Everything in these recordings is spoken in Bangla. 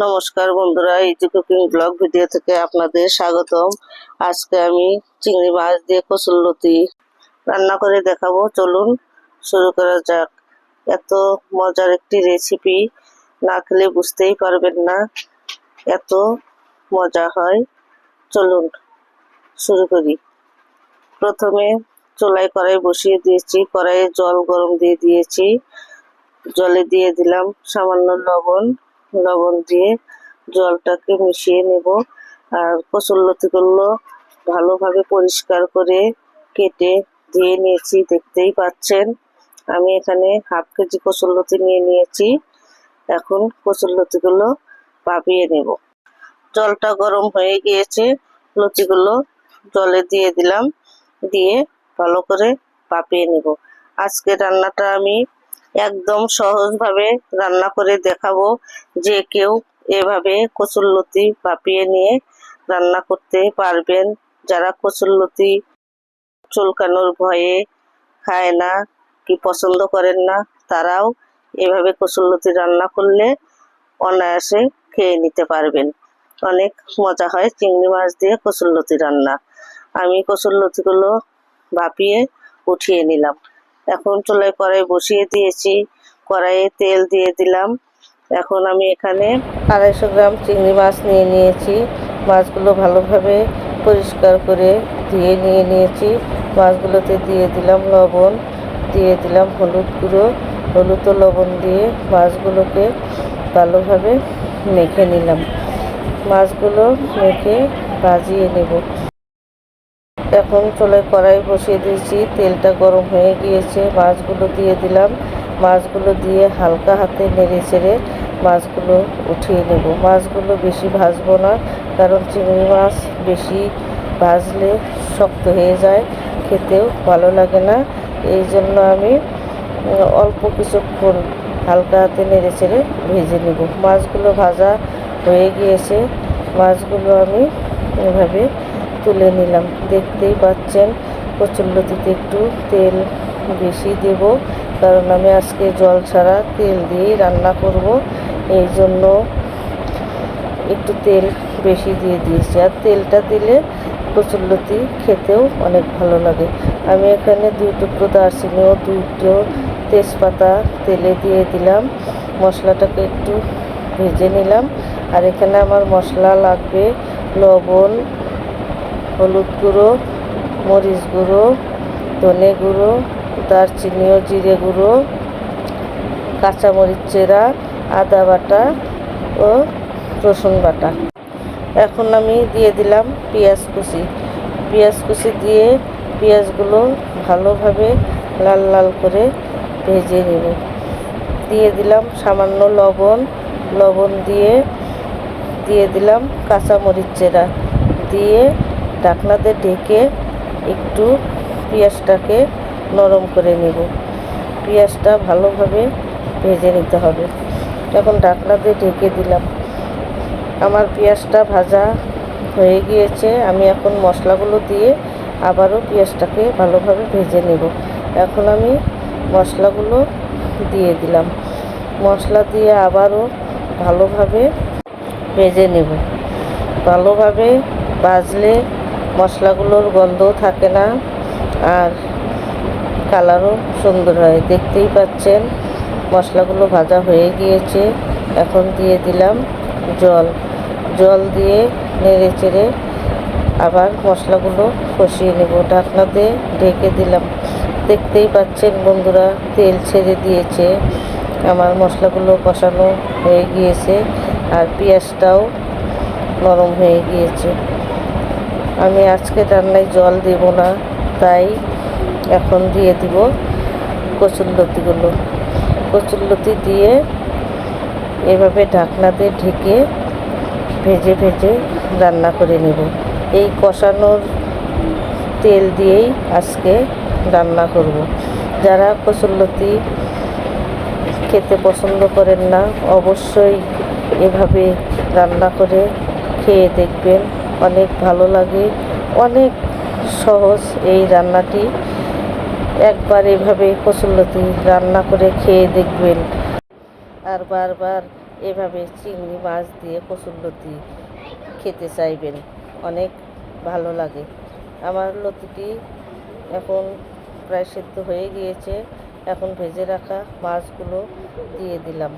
নমস্কার বন্ধুরা ইজি কুকিং ব্লগ ভিডিও থেকে আপনাদের স্বাগতম। আজকে আমি চিংড়ি মাছ দিয়ে কচুরলতি রান্না করে দেখাবো। চলুন শুরু করা যাক। এত মজার একটি রেসিপি না খেলে বুঝতেই পারবেন না এত মজা হয়। চলুন শুরু করি। প্রথমে চোলাই কড়াই বসিয়ে দিয়েছি। কড়াইয়ে জল গরম দিয়ে দিয়েছি। জলে দিয়ে দিলাম সামান্য লবণ। লবণ দিয়ে জলটাকে মিশিয়ে নেব আর কচুরলতিগুলো ভালোভাবে পরিষ্কার করে কেটে ধুয়ে নিয়েছি, দেখতেই পাচ্ছেন। আমি এখানে হাফ কেজি কচুরলতি নিয়ে নিয়েছি। এখন কচুরলতিগুলো ভাপিয়ে নেব। জলটা গরম হয়ে গিয়েছে লতিগুলো জলে দিয়ে দিলাম, দিয়ে ভালো করে পাপিয়ে নেব। আজকে রান্নাটা আমি একদম সহজভাবে রান্না করে দেখাবো যে কেউ এভাবে কচুরলতি ভাপিয়ে নিয়ে রান্না করতে পারবেন। যারা কচুরলতি চুলকানোর ভয়ে খায় না কি পছন্দ করেন না, তারাও এভাবে কচুরলতি রান্না করলে অনায়াসে খেয়ে নিতে পারবেন। অনেক মজা হয় চিংড়ি মাছ দিয়ে কচুরলতি রান্না। আমি কচুরলতিগুলো ভাপিয়ে উঠিয়ে নিলাম। এখন চুলায় কড়াই বসিয়ে দিয়েছি। কড়াইয়ে তেল দিয়ে দিলাম। এখন আমি এখানে আড়াইশো গ্রাম চিংড়ি মাছ নিয়ে নিয়েছি। মাছগুলো ভালোভাবে পরিষ্কার করে ধুয়ে নিয়ে নিয়েছি। মাছগুলোতে দিয়ে দিলাম লবণ, দিয়ে দিলাম হলুদ গুঁড়ো। হলুদ ও লবণ দিয়ে মাছগুলোকে ভালোভাবে মেখে নিলাম। মাছগুলো মেখে ভাজিয়ে নেব। এখন চুলায় কড়াই বসিয়ে দিয়েছি। তেলটা গরম হয়ে গিয়েছে। মাছগুলো দিয়ে দিলাম। মাছগুলো দিয়ে হালকা হাতে নেড়ে চেড়ে মাছগুলো উঠিয়ে নেব। মাছগুলো বেশি ভাজবো না, কারণ চিংড়ি মাছ বেশি ভাজলে শক্ত হয়ে যায়, খেতেও ভালো লাগে না। এই জন্য আমি অল্প কিছুক্ষণ হালকা হাতে নেড়ে চেড়ে ভেজে নেব। মাছগুলো ভাজা হয়ে গিয়েছে। মাছগুলো আমি এভাবে তুলে নিলাম। দেখতেই পাচ্ছেন কচুরলতিতে একটু তেল বেশি দেব, কারণ আমি আজকে জল ছাড়া তেল দিয়েই রান্না করব। এই জন্য একটু তেল বেশি দিয়ে দিয়েছি। আর তেলটা দিলে কচুরলতি খেতেও অনেক ভালো লাগে। আমি এখানে দুই টুকরো দারচিনি ও দুটো তেজপাতা তেলে দিয়ে দিলাম। মশলাটাকে একটু ভেজে নিলাম। আর এখানে আমার মশলা লাগবে লবণ হলুদ গুঁড়ো, মরিচ গুঁড়ো, ধনে গুঁড়ো, দারচিনি ও জিরে গুঁড়ো, কাঁচামরিচ চেরা, আদা বাটা ও রসুন বাটা। এখন আমি দিয়ে দিলাম পেঁয়াজ কুচি। পেঁয়াজ কুচি দিয়ে পেঁয়াজগুলো ভালোভাবে লাল লাল করে ভেজে নেব। দিয়ে দিলাম সামান্য লবণ। লবণ দিয়ে দিয়ে দিলাম কাঁচামরিচ চেরা। দিয়ে ঢাকনাতে ঢেকে একটু পেঁয়াজটাকে নরম করে নেব। পেঁয়াজটা ভালোভাবে ভেজে নিতে হবে। এখন ঢাকনাতে ঢেকে দিলাম, আমার পেঁয়াজটা ভাজা হয়ে গিয়েছে। আমি এখন মশলাগুলো দিয়ে আবারও পেঁয়াজটাকে ভালোভাবে ভেজে নেব। এখন আমি মশলাগুলো দিয়ে দিলাম। মশলা দিয়ে আবারও ভালোভাবে ভেজে নেব। ভালোভাবে ভাজলে মশলাগুলোর গন্ধও থাকে না আর কালারও সুন্দর হয়। দেখতেই পাচ্ছেন, মশলাগুলো ভাজা হয়ে গিয়েছে। এখন দিয়ে দিলাম জল। জল দিয়ে নেড়ে চেড়ে আবার মশলাগুলো কষিয়ে নেব। ঢাকনাতে ঢেকে দিলাম। দেখতেই পাচ্ছেন বন্ধুরা, তেল ছেড়ে দিয়েছে। আমার মশলাগুলো কষানো হয়ে গিয়েছে আর পেঁয়াজটাও নরম হয়ে গিয়েছে। আমি আজকে রান্নায় জল দেব না, তাই এখন দিয়ে দিব কচুরলতিগুলো। কচুরলতি দিয়ে এভাবে ঢাকনাতে ঢেকে ভেজে ভেজে রান্না করে নেব। এই কষানোর তেল দিয়েই আজকে রান্না করব। যারা কচুরলতি খেতে পছন্দ করেন না, অবশ্যই এভাবে রান্না করে খেয়ে দেখবেন। অনেক ভালো লাগে। অনেক সহজ এই রান্নাটি। একবার এভাবে কচুরলতি রান্না করে খেয়ে দেখবেন। আর বারবার এভাবে চিংড়ি মাছ দিয়ে কচুরলতি খেতে চাইবেন। অনেক ভালো লাগে। আমার লতিটি এখন প্রায় সেদ্ধ হয়ে গিয়েছে। এখন ভেজে রাখা মাছগুলো দিয়ে দিলাম।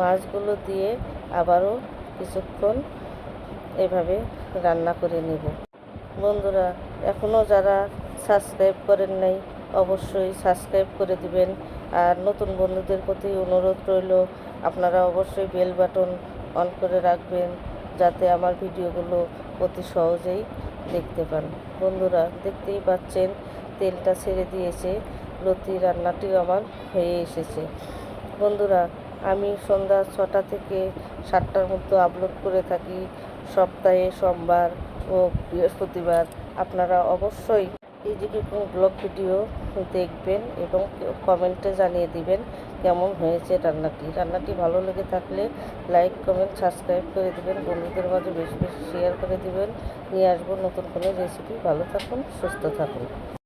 মাছগুলো দিয়ে আবারও কিছুক্ষণ এভাবে রান্না করে নেব। বন্ধুরা এখনও যারা সাবস্ক্রাইব করেন নাই, অবশ্যই সাবস্ক্রাইব করে দিবেন। আর নতুন বন্ধুদের প্রতি অনুরোধ রইল, আপনারা অবশ্যই বেল বাটন অন করে রাখবেন, যাতে আমার ভিডিওগুলো অতি সহজেই দেখতে পান। বন্ধুরা, দেখতেই পাচ্ছেন, তেলটা ছেড়ে দিয়েছে, লতি রান্নাটিও আমার হয়ে এসেছে। বন্ধুরা, আমি সন্ধ্যা ছটা থেকে সাতটার মধ্যে আপলোড করে থাকি সপ্তাহে সোমবার ও বৃহস্পতিবার আপনারা অবশ্যই কোনো ব্লগ ভিডিও দেখবেন এবং কমেন্টে জানিয়ে দিবেন কেমন হয়েছে রান্নাটি। রান্নাটি ভালো লেগে থাকলে লাইক, কমেন্ট, সাবস্ক্রাইব করে দিবেন। বন্ধুদের মাঝে বেশি বেশি শেয়ার করে দিবেন। নিয়ে আসব নতুন কোনো রেসিপি ভালো থাকুন, সুস্থ থাকুন।